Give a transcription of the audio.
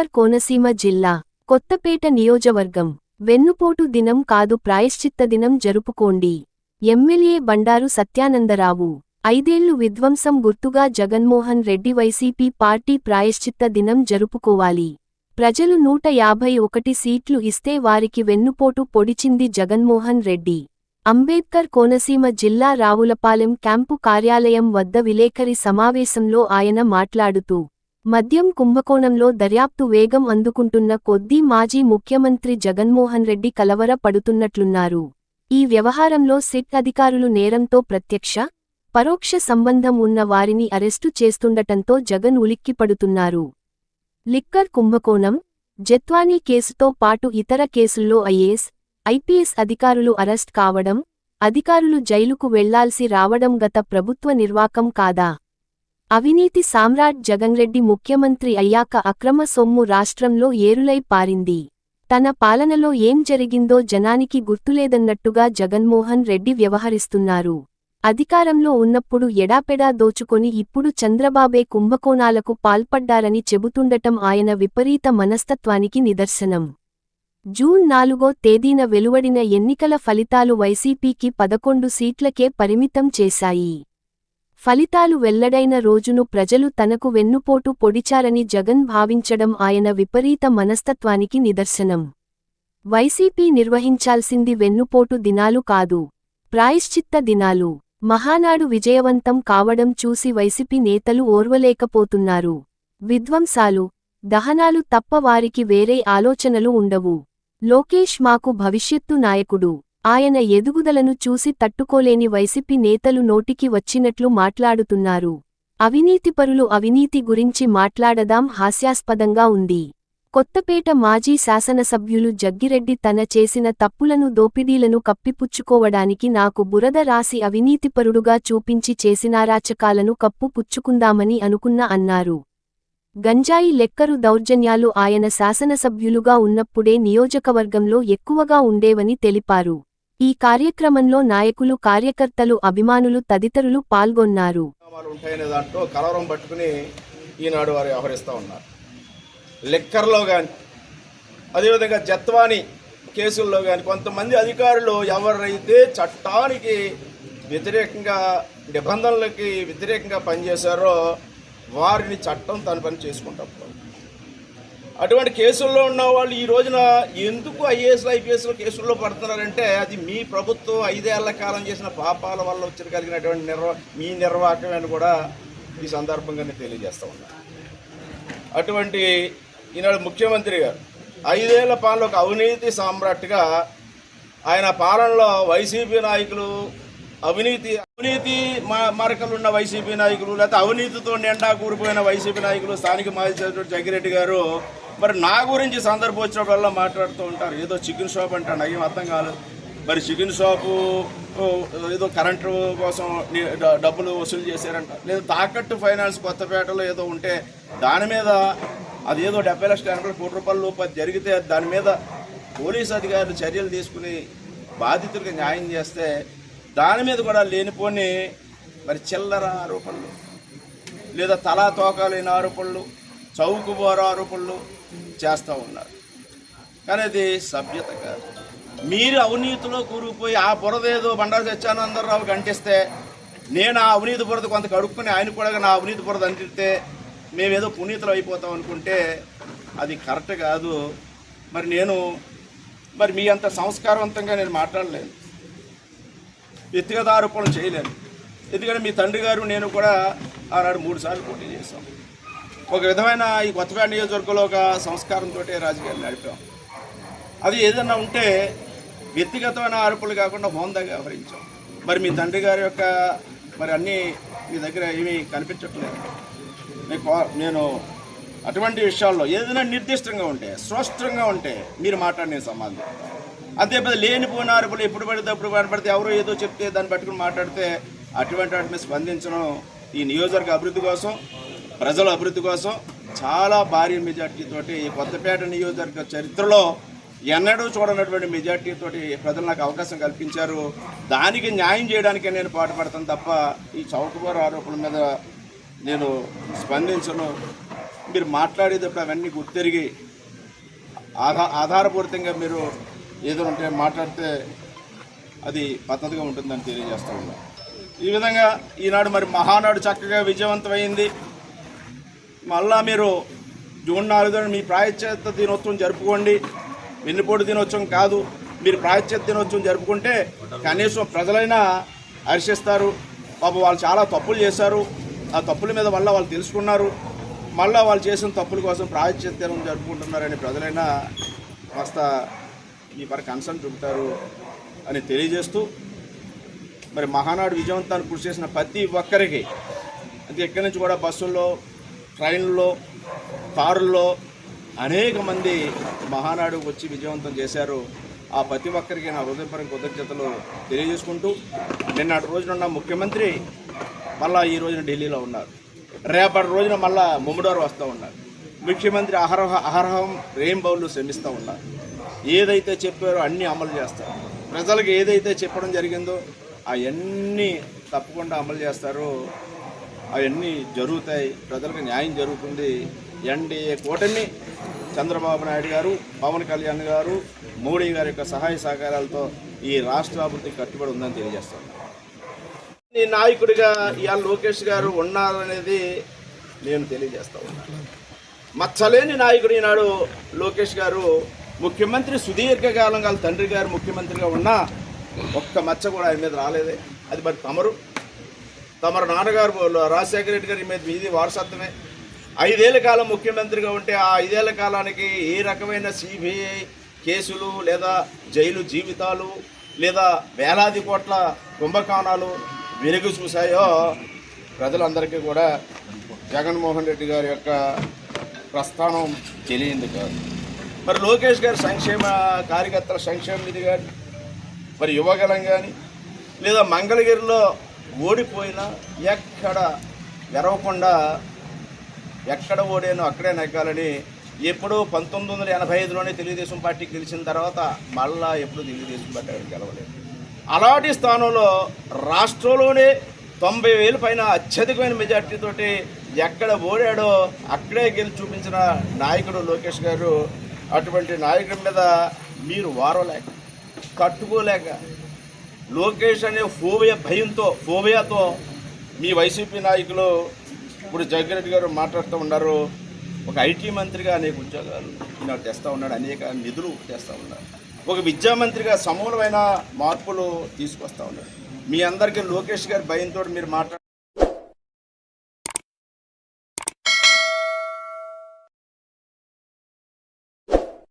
అంబేద్కర్ కోనసీమ జిల్లా కొత్తపేట నియోజవర్గం వెన్నుపోటు దినం కాదు ప్రాయశ్చిత్త దినం జరుపుకోండి. ఎమ్మెల్యే బండారు సత్యానందరావు ఐదేళ్ళు విధ్వంసం గుర్తుగా జగన్మోహన్ రెడ్డి వైసీపీ పార్టీ ప్రాయశ్చిత్త దినం జరుపుకోవాలి. ప్రజలు నూట యాభై ఒకటి సీట్లు ఇస్తే వారికి వెన్నుపోటు పొడిచింది జగన్మోహన్ రెడ్డి. అంబేద్కర్ కోనసీమ జిల్లా రావులపాలెం క్యాంపు కార్యాలయం వద్ద విలేకరి సమావేశంలో ఆయన మాట్లాడుతూ మద్యం కుంభకోణంలో దర్యాప్తు వేగం అందుకుంటున్న కొద్దీ మాజీ ముఖ్యమంత్రి జగన్మోహన్ రెడ్డి కలవర పడుతున్నట్లున్నారు. ఈ వ్యవహారంలో సిట్ అధికారులు నేరంతో ప్రత్యక్ష పరోక్ష సంబంధం ఉన్న వారిని అరెస్టు చేస్తుండటంతో జగన్ ఉలిక్కిపడుతున్నారు. లిక్కర్ కుంభకోణం జత్వానీ కేసుతో పాటు ఇతర కేసుల్లో ఐఏఎస్ ఐపీఎస్ అధికారులు అరెస్ట్ కావడం అధికారులు జైలుకు వెళ్ళాల్సి రావడం గత ప్రభుత్వ నిర్వాకం కాదా? అవినీతి సామ్రాట్ జగన్రెడ్డి ముఖ్యమంత్రి అయ్యాక అక్రమ సొమ్ము రాష్ట్రంలో ఏరులై పారింది. తన పాలనలో ఏం జరిగిందో జనానికి గుర్తులేదన్నట్టుగా జగన్మోహన్ రెడ్డి వ్యవహరిస్తున్నారు. అధికారంలో ఉన్నప్పుడు ఎడాపెడా దోచుకొని ఇప్పుడు చంద్రబాబే కుంభకోణాలకు పాల్పడ్డారని చెబుతుండటం ఆయన విపరీత మనస్తత్వానికి నిదర్శనం. జూన్ నాలుగో తేదీన వెలువడిన ఎన్నికల ఫలితాలు వైసీపీకి పదకొండు సీట్లకే పరిమితం చేశాయి. ఫలితాలు వెల్లడైన రోజును ప్రజలు తనకు వెన్నుపోటు పొడిచారని జగన్ భావించడం ఆయన విపరీత మనస్తత్వానికి నిదర్శనం. వైసీపీ నిర్వహించాల్సింది వెన్నుపోటు దినాలు కాదు ప్రాయశ్చిత్త దినాలు. మహానాడు విజయవంతం కావడం చూసి వైసీపీ నేతలు ఓర్వలేకపోతున్నారు. విధ్వంసాలు దహనాలు తప్ప వారికి వేరే ఆలోచనలు ఉండవు. లోకేష్ మాకు భవిష్యత్తు నాయకుడు. ఆయన ఎదుగుదలను చూసి తట్టుకోలేని వైసీపీ నేతలు నోటికి వచ్చినట్లు మాట్లాడుతున్నారు. అవినీతిపరులు అవినీతి గురించి మాట్లాడదాం హాస్యాస్పదంగా ఉంది. కొత్తపేట మాజీ శాసనసభ్యులు జగ్గిరెడ్డి తన చేసిన తప్పులను దోపిడీలను కప్పిపుచ్చుకోవడానికి నాకు బురద రాసి అవినీతిపరుడుగా చూపించి చేసినారాచకాలను కప్పు పుచ్చుకుందామని అనుకున్న అన్నారు. గంజాయి లెక్కరు దౌర్జన్యాలు ఆయన శాసనసభ్యులుగా ఉన్నప్పుడే నియోజకవర్గంలో ఎక్కువగా ఉండేవని తెలిపారు. ఈ కార్యక్రమంలో నాయకులు కార్యకర్తలు అభిమానులు తదితరులు పాల్గొన్నారు. ఉంటాయనే దాంట్లో కలవరం పట్టుకుని ఈనాడు వారు వ్యవహరిస్తూ ఉన్నారు. లెక్కర్లో కానీ అదేవిధంగా జత్వాని కేసుల్లో కానీ కొంతమంది అధికారులు ఎవరైతే చట్టానికి వ్యతిరేకంగా నిబంధనలకి వ్యతిరేకంగా పనిచేశారో వారిని చట్టం తన పని చేసుకుంటాం అటువంటి కేసుల్లో ఉన్న వాళ్ళు ఈ రోజున ఎందుకు ఐఏఎస్ ఐపీఎస్లో కేసుల్లో పడుతున్నారంటే అది మీ ప్రభుత్వం ఐదేళ్ళ కాలం చేసిన పాపాల వల్ల వచ్చి కలిగినటువంటి నిర్వ మీ నిర్వాహకమని కూడా ఈ సందర్భంగా నేను తెలియజేస్తా ఉన్నాను అటువంటి ఈనాడు ముఖ్యమంత్రి గారు ఐదేళ్ళ పాలన ఒక అవినీతి సామ్రాట్గా ఆయన పాలనలో వైసీపీ నాయకులు అవినీతి అవినీతి మ- మరకలు ఉన్న వైసీపీ నాయకులు లేకపోతే అవినీతితో నిండా కూరిపోయిన వైసీపీ నాయకులు స్థానిక మాజీ సభ్యుడు జగ్గిరెడ్డి గారు మరి నా గురించి సందర్భం వచ్చినప్పుడల్లా మాట్లాడుతూ ఉంటారు. ఏదో చికెన్ షాప్ అంటే అయ్యేం అర్థం కాలేదు. మరి చికెన్ షాపు ఏదో కరెంటు కోసం డబ్బులు వసూలు చేశారంట. లేదు తాకట్టు ఫైనాన్స్ కొత్తపేటలో ఏదో ఉంటే దాని మీద అది ఏదో డెబ్బై లక్షల ఎనభై కోటి రూపాయల రూపాయలు జరిగితే దాని మీద పోలీస్ అధికారులు చర్యలు తీసుకుని బాధితులకు న్యాయం చేస్తే దాని మీద కూడా లేనిపోని మరి చిల్లర ఆరోపణలు. లేదా తలా తోక లేని ఆరోపణలు. చౌకుబోర ఆరోపణలు చేస్తూ ఉన్నారు. కానీ అది సభ్యత కాదు. మీరు అవినీతిలో కూరుకుపోయి ఆ బురద ఏదో బండారు సత్యానందరావు గంటిస్తే నేను ఆ అవినీతి బురద కొంత కడుక్కుని ఆయన కూడా నా అవినీతి బురద అందితే మేమేదో పునీతులు అయిపోతాం అనుకుంటే అది కరెక్ట్ కాదు. మరి నేను మరి మీ అంత సంస్కారవంతంగా నేను మాట్లాడలేను. వ్యక్తిగత ఆరోపణలు చేయలేను. ఎందుకంటే మీ తండ్రి గారు నేను కూడా ఆనాడు మూడు సార్లు పోటీ చేశాం. ఒక విధమైన ఈ కొత్తపేట నియోజకవర్గంలో ఒక సంస్కారంతో రాజకీయాలు నడిపాం. అది ఏదన్నా ఉంటే వ్యక్తిగతమైన ఆరోపణలు కాకుండా హోందా వ్యవహరించాం. మరి మీ తండ్రి గారి యొక్క మరి అన్నీ మీ దగ్గర ఏమీ కనిపించట్లేదు. నేను నేను అటువంటి విషయాల్లో ఏదైనా నిర్దిష్టంగా ఉంటే స్పష్టంగా ఉంటే మీరు మాట్లాడిన సమాధానం అంతే పెద్ద లేనిపోయిన ఆరోపణలు ఎప్పుడు పడితే అప్పుడు పడితే ఎవరో ఏదో చెప్తే దాన్ని పట్టుకుని మాట్లాడితే అటువంటి వాటి మీద స్పందించడం ఈ నియోజకవర్గ అభివృద్ధి కోసం ప్రజల అభివృద్ధి కోసం చాలా భారీ మెజార్టీతోటి ఈ కొత్తపేట నియోజకవర్గ చరిత్రలో ఎన్నడూ చూడనటువంటి మెజార్టీతో ప్రజలు నాకు అవకాశం కల్పించారు. దానికి న్యాయం చేయడానికే నేను పాటుపడతాను తప్ప ఈ చౌకబారు ఆరోపణల మీద నేను స్పందించను. మీరు మాట్లాడేటప్పుడు అవన్నీ గుర్తిరిగి ఆధా ఆధారపూరితంగా మీరు ఏదో ఉంటే మాట్లాడితే అది పద్ధతిగా ఉంటుందని తెలియజేస్తూ ఉన్నాను. ఈ విధంగా ఈనాడు మరి మహానాడు చక్కగా విజయవంతమైంది. మళ్ళా మీరు జూన్ నాలుగున మీ ప్రాయశ్చిత్త దినోత్సవం జరుపుకోండి. వెన్నుపోటు దినోత్సవం కాదు. మీరు ప్రాయశ్చేత దినోత్సవం జరుపుకుంటే కనీసం ప్రజలైనా హర్షిస్తారు. పాప వాళ్ళు చాలా తప్పులు చేశారు. ఆ తప్పుల మీద వల్ల వాళ్ళు తెలుసుకున్నారు. మళ్ళీ వాళ్ళు చేసిన తప్పుల కోసం ప్రాయశ్చిత్త దినం జరుపుకుంటున్నారని ప్రజలైనా కాస్త ఈ పర కన్సర్న్ చూపుతారు అని తెలియజేస్తూ మరి మహానాడు విజయవంతాన్ని కృషి చేసిన ప్రతి ఒక్కరికి అది ఎక్కడి నుంచి కూడా బస్సుల్లో ట్రైన్లో కారుల్లో అనేక మంది మహానాడు వచ్చి విజయవంతం చేశారు. ఆ ప్రతి ఒక్కరికి నా హృదయపరం కృతజ్ఞతలు తెలియజేసుకుంటూ నిన్నటి రోజున ముఖ్యమంత్రి మళ్ళా ఈ రోజున ఢిల్లీలో ఉన్నారు. రేపటి రోజున మళ్ళా ముమ్మడారు వస్తూ ఉన్నారు. ముఖ్యమంత్రి అహరహ రెయిన్ బౌళ్ళు శ్రమిస్తూ ఉన్నారు. ఏదైతే చెప్పారో అన్నీ అమలు చేస్తారు. ప్రజలకు ఏదైతే చెప్పడం జరిగిందో అవన్నీ తప్పకుండా అమలు చేస్తారో. అవన్నీ జరుగుతాయి. ప్రజలకు న్యాయం జరుగుతుంది. ఎన్డీఏ కూటమి చంద్రబాబు నాయుడు గారు పవన్ కళ్యాణ్ గారు మోడీ గారి యొక్క సహాయ సహకారాలతో ఈ రాష్ట్ర అభివృద్ధి కట్టుబడి ఉందని తెలియజేస్తాను ఈ నాయకుడిగా ఇవాళ లోకేష్ గారు ఉన్నారనేది నేను తెలియజేస్తా. ఉన్నాను మచ్చలేని నాయకుడు ఈనాడు లోకేష్ గారు. ముఖ్యమంత్రి సుదీర్ఘకాలం వాళ్ళ తండ్రి గారు ముఖ్యమంత్రిగా ఉన్నా ఒక్క మచ్చ కూడా ఆయన మీద రాలేదే. అది మరి తమరు. తమరు నాన్నగారు రాజశేఖర రెడ్డి గారి మీద ఇది వారసత్వమే. ఐదేళ్ళ కాలం ముఖ్యమంత్రిగా ఉంటే ఆ ఐదేళ్ళ కాలానికి ఏ రకమైన సిబిఐ కేసులు లేదా జైలు జీవితాలు లేదా వేలాది కోట్ల కుంభకోణాలు వెలుగు చూశాయో ప్రజలందరికీ కూడా జగన్మోహన్ రెడ్డి గారి యొక్క ప్రస్థానం తెలియంది కాదు. మరి లోకేష్ గారి సంక్షేమ కార్యకర్తల సంక్షేమ నిధి కానీ మరి యువగలం కానీ లేదా మంగళగిరిలో ఓడిపోయినా ఎక్కడ ఎరవకుండా ఎక్కడ ఓడానో అక్కడే నెగ్గాలని ఎప్పుడో పంతొమ్మిది వందల ఎనభై ఐదులోనే తెలుగుదేశం పార్టీ గెలిచిన తర్వాత మళ్ళా ఎప్పుడు తెలుగుదేశం పార్టీ అక్కడ గెలవలేదు. అలాంటి స్థానంలో రాష్ట్రంలోనే తొంభై వేల పైన అత్యధికమైన మెజార్టీతోటి ఎక్కడ ఓడాడో అక్కడే గెలిచి చూపించిన నాయకుడు లోకేష్ గారు అటువంటి నాయకుడి మీద మీరు వారలేక కట్టుకోలేక లోకేష్ అనే ఫోబియా భయంతో ఫోబియాతో మీ వైసీపీ నాయకులు ఇప్పుడు జగ్గిరెడ్డి గారు మాట్లాడుతూ ఉన్నారు. ఒక ఐటీ మంత్రిగా అనేక ఉద్యోగాలు ఈనాడు తెస్తూ ఉన్నాడు. అనేక నిధులు తెస్తూ ఉన్నాడు ఒక విద్యా మంత్రిగా సమూలమైన మార్పులు తీసుకొస్తా ఉన్నాడు మీ అందరికీ లోకేష్ గారి భయంతో మీరు మాట్లాడు